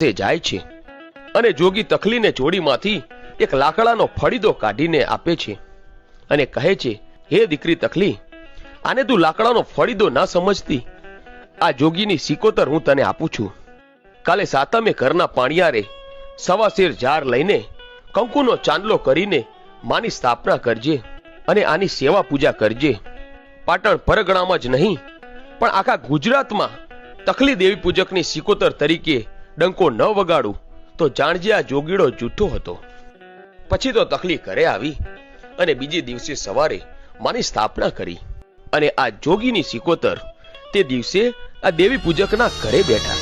તે જાય છે. અને જોગી તખલીને જોડીમાંથી એક લાકડાનો ફળીદો કાઢીને આપે છે અને કહે છે, હે દીકરી તખલી, આને તું લાકડાનો ફળીદો ના સમજતી. આ જોગીની સિકોતર હું તને આપું છું. કાલે સાતમે ઘરના પાણિયારે સવા શેર ઝાર લઈને કંકુનો ચાંદલો કરીને માની સ્થાપના કરજે અને આની સેવા પૂજા કરજે. પાટણ પરગણામાં જ નહીં, પણ આખા ગુજરાતમાં તકલી દેવી પૂજકની સિકોતર તરીકે ડંકો ન વગાડું, તો જાણજે આ જોગીડો જૂઠો હતો. પછી તો તકલી ઘરે આવી અને બીજે દિવસે સવારે માની સ્થાપના કરી અને આ જોગીની સિકોતર તે દિવસે આ દેવી પૂજકના ઘરે બેઠા.